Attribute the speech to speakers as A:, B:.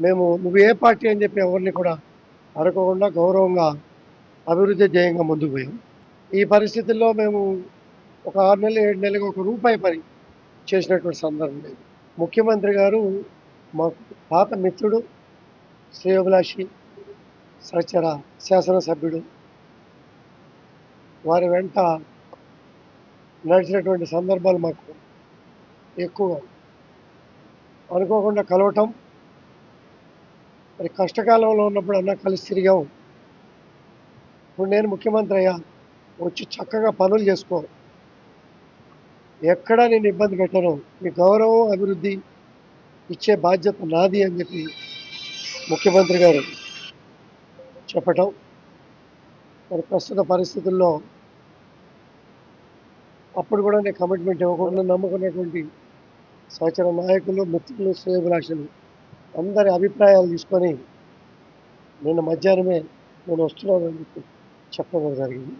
A: మేము నువ్వు ఏ పార్టీ అని చెప్పి ఎవరిని కూడా అడగకుండా గౌరవంగా అభివృద్ధి ధ్యేయంగా ముందుకు పోయాం. ఈ పరిస్థితుల్లో మేము ఒక ఆరు నెలలు ఏడు నెలలకు ఒక రూపాయి పని చేసినటువంటి సందర్భం లేదు. ముఖ్యమంత్రి గారు మా పాత మిత్రుడు శ్రేయోభిలాషి సహచర శాసనసభ్యుడు వారి వెంట నడిచినటువంటి సందర్భాలు మాకు ఎక్కువ. అనుకోకుండా కలవటం మరి కష్టకాలంలో ఉన్నప్పుడు అన్న కలిసి తిరిగాం ఇప్పుడు నేను ముఖ్యమంత్రి అయ్యా వచ్చి చక్కగా పనులు చేసుకో. ఎక్కడా నేను ఇబ్బంది పెట్టను. మీ గౌరవం అభివృద్ధి ఇచ్చే బాధ్యత నాది అని చెప్పి ముఖ్యమంత్రి గారు చెప్పటం. మరి ప్రస్తుత పరిస్థితుల్లో అప్పుడు కూడా నేను కమిట్మెంట్ ఇవ్వకుండా నమ్ముకున్నటువంటి సహచర నాయకులు మిత్రులు శ్రేయభిలాషులు అందరి అభిప్రాయాలు తీసుకొని నిన్న మధ్యాహ్నమే నేను వస్తున్నానని అని చెప్పి చెప్పడం జరిగింది.